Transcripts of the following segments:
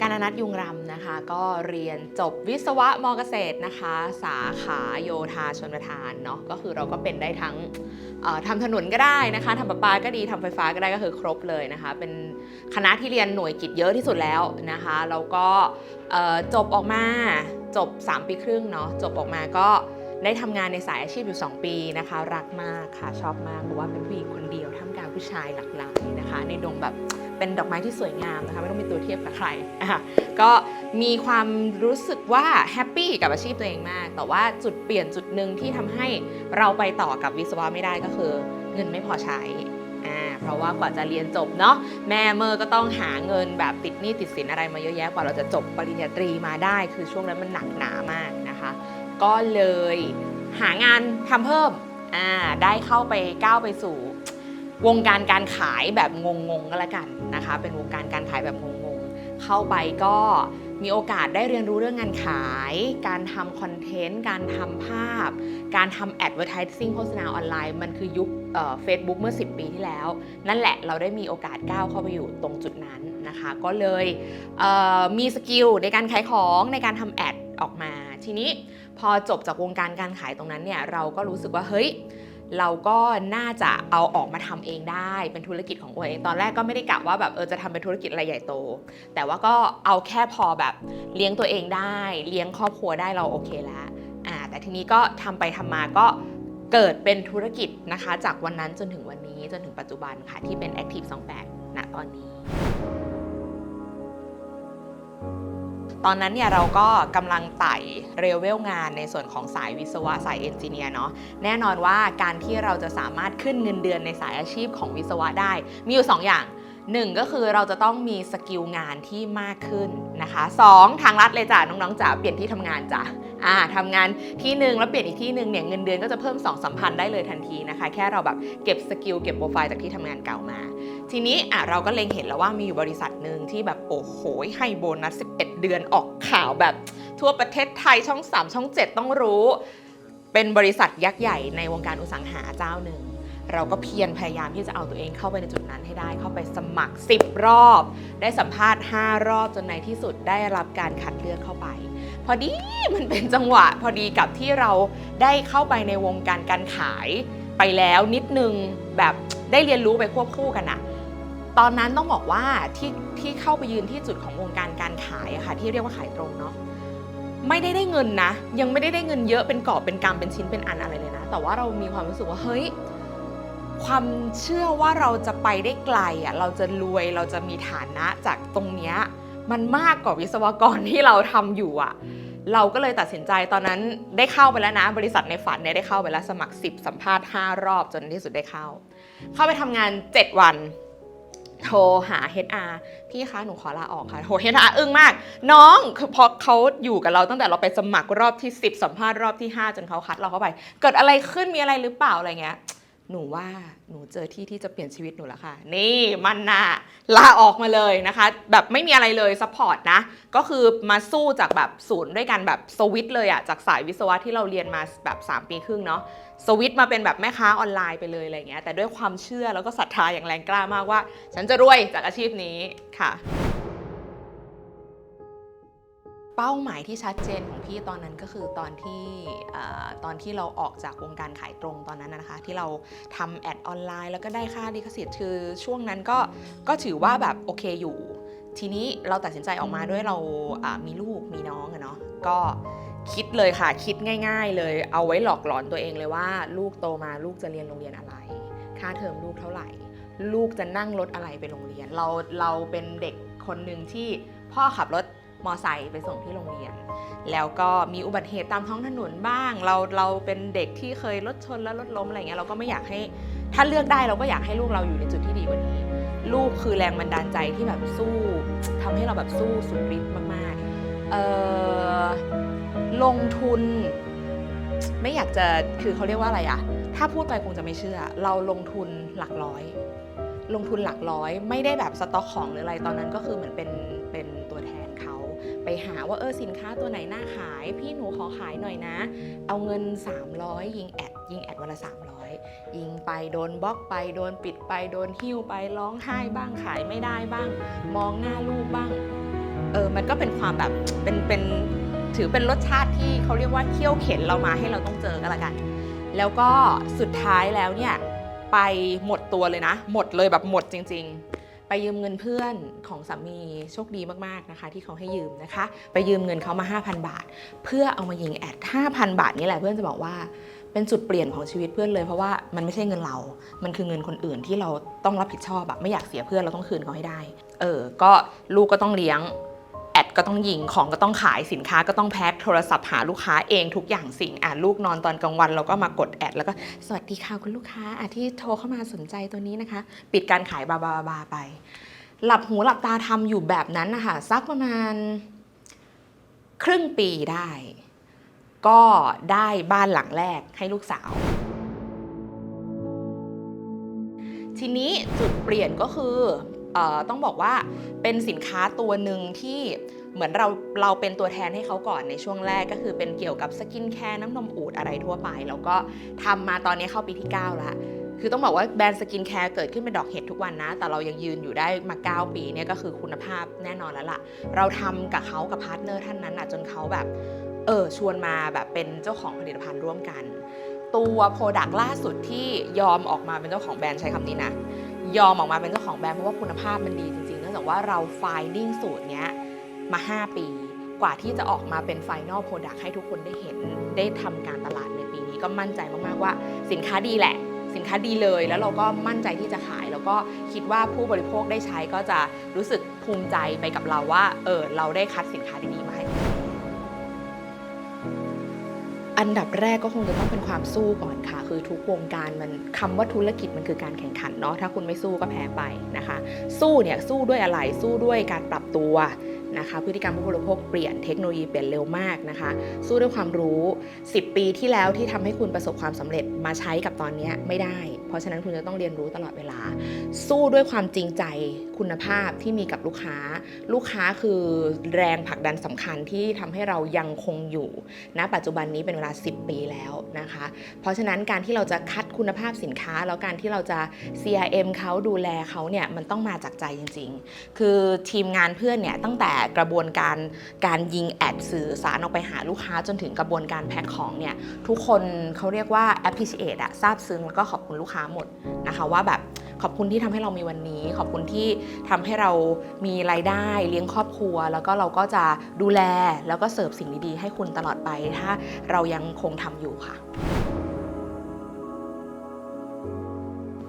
การนัดยุงรำนะคะ ก็เรียนจบวิศวะมเกษตรนะคะ สาขาโยธาชนประทานเนาะก็คือเราก็เป็นได้ทั้งทำถนนก็ได้นะคะทำประปาก็ดีทำไฟฟ้าก็ได้ก็คือครบเลยนะคะ เป็นคณะที่เรียนหน่วยกิจเยอะที่สุดแล้วนะคะแล้วก็จบออกมาจบ 3 ปีครึ่งเนาะจบออกมาก็ได้ทำงานในสายอาชีพอยู่ 2 ปีนะคะ รักมากค่ะชอบมากเพราะว่าเป็นผู้หญิงคนเดียวท่ามกลางผู้ชายหลากหลายนะคะ ในดงแบบ เป็นดอกไม้ที่สวยงามนะคะไม่ต้องมีตัวเทียบกับใครอะก็มีความรู้สึกว่าแฮปปี้กับอาชีพตัวเองมาก แต่ว่าจุดเปลี่ยนจุดหนึ่งที่ทำให้เราไปต่อกับวิศวะไม่ได้ก็คือ เงินไม่พอใช้อ่าเพราะว่ากว่าจะเรียนจบเนาะแม่เมอร์ก็ต้องหาเงินแบบติดหนี้ติดสินอะไรมาเยอะแยะกว่าเราจะจบปริญญาตรีมาได้ คือช่วงนั้นมันหนักหนามากนะคะ ก็เลยหางานทำเพิ่มอ่าได้เข้าไปก้าวไปสู่วงการการขายแบบงงๆก็แล้วกัน นะคะ เป็นวงการการขายแบบงงๆเข้าไปก็มีโอกาสได้เรียนรู้เรื่องงานขาย การทำคอนเทนต์ การทำภาพ การทำ advertising โฆษณาออนไลน์ มันคือยุคเฟซบุ๊กเมื่อ 10 ปีที่แล้ว นั่นแหละเราได้มีโอกาสก้าวเข้าไปอยู่ตรงจุดนั้นนะคะ ก็เลยเมีสกิลในการขายของในการทำแอดออกมา ทีนี้พอจบจากวงการการขายตรงนั้นเนี่ยเราก็รู้สึกว่าเฮ้ย เราก็น่าจะเอาออกมาทำเองได้เป็นธุรกิจของตัวเอง ตอนแรกก็ไม่ได้กะว่าแบบเออจะทำเป็นธุรกิจอะไรใหญ่โต แต่ว่าก็เอาแค่พอแบบเลี้ยงตัวเองได้ เลี้ยงครอบครัวได้เราโอเคแล้วอ่าแต่ทีนี้ก็ทำไปทำมาก็เกิดเป็นธุรกิจนะคะ จากวันนั้นจนถึงวันนี้จนถึงปัจจุบันค่ะที่เป็น Active 28ณตอนนี้ ตอนนั้นเนี่ยเราก็กำลังไต่เรเวลงานในส่วนของสายวิศวะสายเอนจิเนียร์เนาะแน่นอนว่าการที่เราจะสามารถขึ้นเงินเดือนในสายอาชีพของวิศวะได้ มีอยู่ 2 อย่าง หนึ่งก็คือเราจะต้องมีสกิลงานที่มากขึ้นนะคะสองทางลัดเลยจ้ะน้องๆจ๋าเปลี่ยนที่ทำงานจ้ะอ่าทำงานที่หนึ่งแล้วเปลี่ยนอีกที่หนึ่งเนี่ยเงินเดือนก็จะเพิ่ม2องสามพันได้เลยทันทีนะคะ แค่เราแบบเก็บสกิลเก็บโปรไฟล์จากที่ทำงานเก่ามา ทีนี้อะเราก็เล็งเห็นแล้วว่ามีอยู่บริษัทหนึ่งที่แบบโอ้โหให้โบนัส 11 เดือนออกข่าวแบบทั่วประเทศไทยช่อง 3 ช่อง 7 ต้องรู้ เป็นบริษัทยักษ์ใหญ่ในวงการอุตสาหาเจ้าหนึ่ง เราก็เพียรพยายามที่จะเอาตัวเองเข้าไปในจุดนั้นให้ได้ เข้าไปสมัคร 10 รอบ ได้สัมภาษณ์ 5 รอบจนในที่สุดได้รับการคัดเลือกเข้าไป พอดีมันเป็นจังหวะ พอดีกับที่เราได้เข้าไปในวงการการขายไปแล้วนิดนึงแบบได้เรียนรู้ไปควบคู่กันอะตอนนั้นต้องบอกว่าที่ที่เข้าไปยืนที่จุดของวงการการขายอะค่ะที่เรียกว่าขายตรงเนาะไม่ได้ได้เงินนะ ยังไม่ได้ได้เงินเยอะเป็นกอบเป็นกำเป็นชิ้นเป็นอันอะไรเลยนะ แต่ว่าเรามีความรู้สึกว่าเฮ้ย ความเชื่อว่าเราจะไปได้ไกลอะเราจะรวยเราจะมีฐานะจากตรงเนี้ยมันมากกว่าวิศวกรที่เราทำอยู่อะ เราก็เลยตัดสินใจตอนนั้นได้เข้าไปแล้วนะ บริษัทในฝันเนี่ยได้เข้าไปแล้วสมัคร 10 สัมภาษณ์ 5 รอบจนที่สุดได้เข้า เข้าไปทำงาน 7 วันโทรหา HR พี่คะ หนูขอลาออกค่ะโห HR อึ้งมาก น้องคือพอเขาอยู่กับเราตั้งแต่เราไปสมัครรอบที่ 10 สัมภาษณ์รอบที่ 5 จนเขาคัดเราเข้าไป เกิดอะไรขึ้นมีอะไรหรือเปล่าอะไรเงี้ย หนูว่าหนูเจอที่ที่จะเปลี่ยนชีวิตหนูแล้วค่ะ นี่มันน่ะลาออกมาเลยนะคะ แบบไม่มีอะไรเลยซัพพอร์ตนะ ก็คือมาสู้จากแบบศูนย์ด้วยกันแบบสวิตเลยอะจากสายวิศวะที่เราเรียนมาแบบ 3 ปีครึ่งเนาะสวิตมาเป็นแบบแม่ค้าออนไลน์ไปเลยอะไรเงี้ยแต่ด้วยความเชื่อแล้วก็ศรัทธาอย่างแรงกล้ามากว่า ฉันจะรวยจากอาชีพนี้ค่ะ เป้าหมายที่ชัดเจนของพี่ตอนนั้นก็คือตอนที่อตอนที่เราออกจากวงการขายตรงตอนนั้นนะคะ ที่เราทำแอดออนไลน์ แล้วก็ได้ค่าลิขสิทธิ์คือช่วงนั้นก็ก็ถือว่าแบบโอเคอยู่ ทีนี้เราตัดสินใจออกมาด้วยเราอ่ามีลูกมีน้องอะเนาะก็คิดเลยค่ะคิดง่าย ๆ เลยเอาไว้หลอกหลอนตัวเองเลยว่า ลูกโตมาลูกจะเรียนโรงเรียนอะไร ค่าเทอมลูกเท่าไหร่ ลูกจะนั่งรถอะไรไปโรงเรียน เราเราเป็นเด็กคนหนึ่งที่พ่อขับรถ มอไซค์ไปส่งที่โรงเรียน แล้วก็มีอุบัติเหตุตามท้องถนนบ้าง เราเราเป็นเด็กที่เคยรถชนแล้วรถล้มอะไรเงี้ยเราก็ไม่อยากให้ถ้าเลือกได้เราก็อยากให้ลูกเราอยู่ในจุดที่ดีกว่านี้ ลูกคือแรงบันดาลใจที่แบบสู้ทำให้เราแบบสู้สุดฤทธิ์มากๆเออลงทุน ไม่อยากจะคือเขาเรียกว่าอะไรอะถ้าพูดไปคงจะไม่เชื่อ เราลงทุนหลักร้อย ลงทุนหลักร้อย ไม่ได้แบบสต็อกของหรืออะไรตอนนั้นก็คือเหมือนเป็น ไปหาว่าเออสินค้าตัวไหนน่าขาย พี่หนูขอขายหน่อยนะ เอาเงิน 300 ยิงแอดยิงแอดวันละ 300 ยิงไปโดนบล็อกไปโดนปิดไปโดนหิ้วไปร้องไห้บ้างขายไม่ได้บ้าง มองหน้าลูกบ้างเออมันก็เป็นความแบบเป็นเป็นถือเป็นรสชาติที่เขาเรียกว่าเคี่ยวเข็นเรามาให้เราต้องเจอกันละกัน แล้วก็สุดท้ายแล้วเนี่ยไปหมดตัวเลยนะ หมดเลยแบบหมดจริง ๆ ไปยืมเงินเพื่อนของสามีโชคดีมากๆนะคะ ที่เขาให้ยืมนะคะ ไปยืมเงินเขามา 5,000 บาท เพื่อเอามายิงแอด 5,000 บาทนี่แหละเพื่อนจะบอกว่าเป็นจุดเปลี่ยนของชีวิตเพื่อนเลยเพราะว่ามันไม่ใช่เงินเรา มันคือเงินคนอื่นที่เราต้องรับผิดชอบแบบไม่อยากเสียเพื่อนเราต้องคืนเขาให้ได้ เออ ก็ลูกก็ต้องเลี้ยง ก็ต้องยิงของก็ต้องขายสินค้าก็ต้องแพ็คโทรศัพท์หาลูกค้าเองทุกอย่างสิ่งอะลูกนอนตอนกลางวันเราก็มากดแอดแล้วก็สวัสดีค่ะคุณลูกค้าอะที่โทรเข้ามาสนใจตัวนี้นะคะ ปิดการขายบาบาบาไป หลับหูหลับตาทำอยู่แบบนั้นนะคะสักประมาณครึ่งปีได้ ก็ได้บ้านหลังแรกให้ลูกสาว ทีนี้จุดเปลี่ยนก็คือออต้องบอกว่าเป็นสินค้าตัวหนึ่งที่ เหมือนเราเราเป็นตัวแทนให้เขาก่อนในช่วงแรกก็คือเป็นเกี่ยวกับสกินแคร์น้ำนมอูดอะไรทั่วไป แล้วก็ทำมาตอนนี้เข้าปีที่9แล้วคือต้องบอกว่าแบรนด์สกินแคร์เกิดขึ้นเป็นดอกเห็ดทุกวันนะ แต่เรายังยืนอยู่ได้มา 9 ปีเนี่ยก็คือคุณภาพแน่นอนแล้วล่ะ เราทำกับเขากับพาร์ทเนอร์ท่านนั้นอะจนเขาแบบเออชวนมาแบบเป็นเจ้าของผลิตภัณฑ์ร่วมกัน ตัวโปรดักต์ล่าสุดที่ยอมออกมาเป็นเจ้าของแบรนด์ใช้คำนี้นะยอมออกมาเป็นเจ้าของแบรนด์เพราะว่าคุณภาพมันดีจริงๆเนื่องจากว่าเรา finding สูตรเนี้ย มา 5 ปี กว่าที่จะออกมาเป็น final product ให้ทุกคนได้เห็นได้ทำการตลาดในปีนี้ก็มั่นใจมาก ๆ ว่าสินค้าดีแหละ สินค้าดีเลยแล้วเราก็มั่นใจที่จะขาย แล้วก็คิดว่าผู้บริโภคได้ใช้ก็จะรู้สึกภูมิใจไปกับเราว่าเออเราได้คัดสินค้าดีๆมาให้อันดับแรกก็คงจะต้องเป็นความสู้ก่อนค่ะ คือทุกวงการมันคำว่าธุรกิจมันคือการแข่งขันเนาะถ้าคุณไม่สู้ก็แพ้ไปนะคะ สู้เนี่ยสู้ด้วยอะไรสู้ด้วยการปรับตัว นะคะพฤติกรรมผู้บริโภคเปลี่ยนเทคโนโลยีเปลี่ยนเร็วมากนะคะ สู้ด้วยความรู้ 10 ปีที่แล้วที่ทำให้คุณประสบความสำเร็จมาใช้กับตอนนี้ไม่ได้ เพราะฉะนั้นคุณจะต้องเรียนรู้ตลอดเวลา สู้ด้วยความจริงใจคุณภาพที่มีกับลูกค้า ลูกค้าคือแรงผลักดันสำคัญที่ทำให้เรายังคงอยู่ณปัจจุบันนี้เป็นเวลา 10 ปีแล้วนะคะ เพราะฉะนั้นการที่เราจะคัดคุณภาพสินค้า แล้วการที่เราจะ CRM เขาดูแลเขาเนี่ยมันต้องมาจากใจจริง ๆ คือทีมงานเพื่อนเนี่ยตั้งแต่กระบวนการการยิงแอดสื่อสารออกไปหาลูกค้าจนถึงกระบวนการแพ็คของเนี่ยทุกคนเขาเรียกว่า appreciate อะซาบซึ้งแล้วก็ขอบคุณลูกค้าหมดนะคะว่าแบบขอบคุณที่ทำให้เรามีวันนี้ ขอบคุณที่ทำให้เรามีรายได้เลี้ยงครอบครัว แล้วก็เราก็จะดูแลแล้วก็เสิร์ฟสิ่งดีๆ ให้คุณตลอดไป ถ้าเรายังคงทำอยู่ค่ะ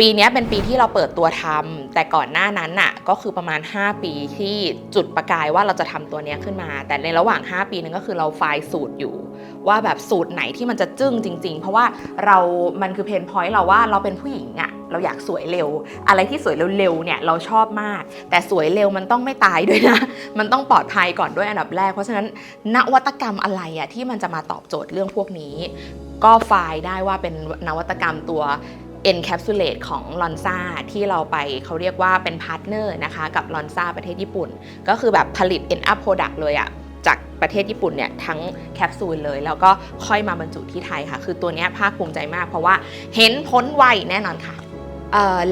ปีนี้เป็นปีที่เราเปิดตัวทำแต่ก่อนหน้านั้นน่ะก็คือประมาณ 5 ปีที่จุดประกายว่าเราจะทำตัวนี้ขึ้นมา แต่ในระหว่าง 5 ปีนึงก็คือเราไฟล์สูตรอยู่ ว่าแบบสูตรไหนที่มันจะจึ้งจริง ๆ เพราะว่าเรา มันคือเพนพอยต์เราว่าเราเป็นผู้หญิงอะเราอยากสวยเร็ว อะไรที่สวยเร็วๆเนี่ยเราชอบมาก แต่สวยเร็วมันต้องไม่ตายด้วยนะ มันต้องปลอดภัยก่อนด้วยอันดับแรก เพราะฉะนั้นนวัตกรรมอะไรอะที่มันจะมาตอบโจทย์เรื่องพวกนี้ ก็ไฟล์ได้ว่าเป็นนวัตกรรมตัว encapsulate ของลอนซาที่เราไปเขาเรียกว่าเป็นพาร์ทเนอร์นะคะกับลอนซาประเทศญี่ปุ่น ก็คือแบบผลิต end up product เลยอะจากประเทศญี่ปุ่นเนี่ยทั้งแคปซูลเลย แล้วก็ค่อยมาบรรจุที่ไทยค่ะ คือตัวนี้ภาคภูมิใจมาก เพราะว่าเห็นพ้นไวแน่นอนค่ะ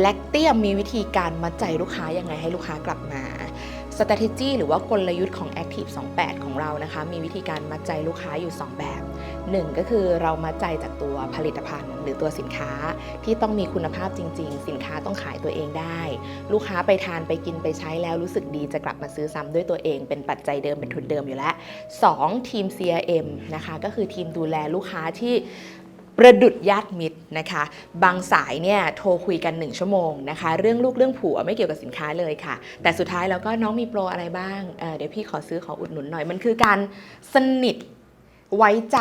แลคเตียมมีวิธีการมัดใจลูกค้ายังไงให้ลูกค้ากลับมา strategy หรือว่ากลยุทธ์ของ Active 28 ของเรานะคะ มีวิธีการมัดใจลูกค้าอยู่ 2 แบบ 1 ก็คือเรามัดใจจากตัวผลิตภัณฑ์ หรือตัวสินค้าที่ต้องมีคุณภาพจริง ๆ สินค้าต้องขายตัวเองได้ ลูกค้าไปทานไปกินไปใช้แล้วรู้สึกดีจะกลับมาซื้อซ้ำด้วยตัวเอง เป็นปัจจัยเดิมเป็นทุนเดิมอยู่แล้ว 2 ทีม CRM นะคะก็คือทีมดูแลลูกค้าที่ ประดุดญาติมิตรนะคะ บางสายเนี่ยโทรคุยกัน 1 ชั่วโมงนะคะ เรื่องลูกเรื่องผัวไม่เกี่ยวกับสินค้าเลยค่ะ แต่สุดท้ายแล้วก็น้องมีโปรอะไรบ้างเเดี๋ยวพี่ขอซื้อขออุดหนุนหน่อย มันคือการสนิทไว้ใจ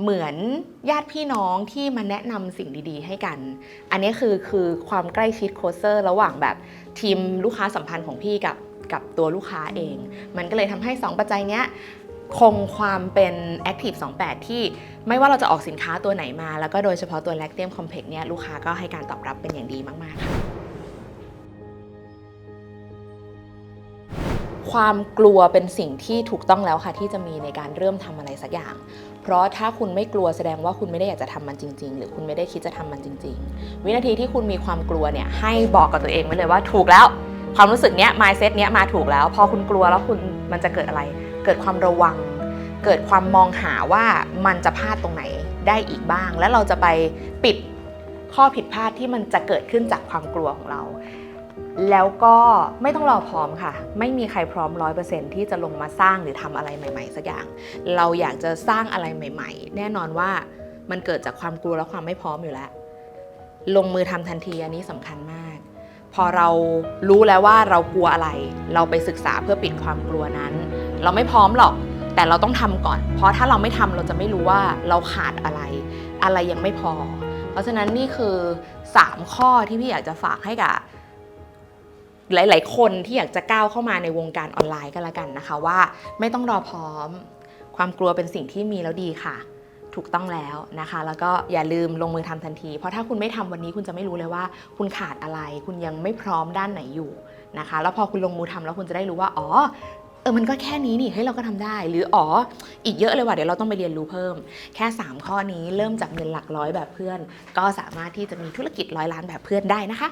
เหมือนญาติพี่น้องที่มาแนะนำสิ่งดีๆ ให้กัน อันนี้คือคือความใกล้ชิดโคเซอร์ ระหว่างแบบทีมลูกค้าสัมพันธ์ของพี่กับกับตัวลูกค้าเอง มันก็เลยทำให้ 2 ปัจจัยเนี้ย คงความเป็น Active 28 ที่ไม่ว่าเราจะออกสินค้าตัวไหนมา แล้วก็โดยเฉพาะตัว Lactium Complex เนี่ยลูกค้าก็ให้การตอบรับเป็นอย่างดีมาก ๆ ค่ะ ความกลัวเป็นสิ่งที่ถูกต้องแล้วค่ะ ที่จะมีในการเริ่มทำอะไรสักอย่าง เพราะถ้าคุณไม่กลัวแสดงว่าคุณไม่ได้อยากจะทำมันจริง ๆ หรือคุณไม่ได้คิดจะทำมันจริง ๆ วินาทีที่คุณมีความกลัวเนี่ยให้บอกกับตัวเองไว้เลยว่าถูกแล้ว ความรู้สึกเนี้ย mindset เนี้ยมาถูกแล้ว พอคุณกลัวแล้วคุณมันจะเกิดอะไร เกิดความระวัง เกิดความมองหาว่ามันจะพลาดตรงไหนได้อีกบ้าง แล้วเราจะไปปิดข้อผิดพลาดที่มันจะเกิดขึ้นจากความกลัวของเรา แล้วก็ไม่ต้องรอพร้อมค่ะ ไม่มีใครพร้อมร้อยเปอร์เซ็นที่จะลงมาสร้างหรือทำอะไรใหม่ ๆ สักอย่าง เราอยากจะสร้างอะไรใหม่ ๆ แน่นอนว่ามันเกิดจากความกลัวและความไม่พร้อมอยู่แล้ว ลงมือทำทันทีอันนี้สำคัญมาก พอเรารู้แล้วว่าเรากลัวอะไร เราไปศึกษาเพื่อปิดความกลัวนั้น เราไม่พร้อมหรอก แต่เราต้องทำก่อน เพราะถ้าเราไม่ทำเราจะไม่รู้ว่าเราขาดอะไร อะไรยังไม่พอ เพราะฉะนั้นนี่คือ 3 ข้อที่พี่อยากจะฝากให้กับหลาย ๆ คนที่อยากจะก้าวเข้ามาในวงการออนไลน์ก็แล้วกันนะคะว่า ไม่ต้องรอพร้อม ความกลัวเป็นสิ่งที่มีแล้วดีค่ะ ถูกต้องแล้วนะคะ แล้วก็อย่าลืมลงมือทำทันที เพราะถ้าคุณไม่ทำวันนี้คุณจะไม่รู้เลยว่า คุณขาดอะไร คุณยังไม่พร้อมด้านไหนอยู่นะคะ แล้วพอคุณลงมือทำแล้วคุณจะได้รู้ว่า อ๋อ เออมันก็แค่นี้นี่เฮ้ยเราก็ทำได้ หรืออ๋ออีกเยอะเลยว่ะเดี๋ยวเราต้องไปเรียนรู้เพิ่ม แค่ 3 ข้อนี้เริ่มจากเงินหลักร้อยแบบเพื่อน ก็สามารถที่จะมีธุรกิจร้อยล้านแบบเพื่อนได้นะคะ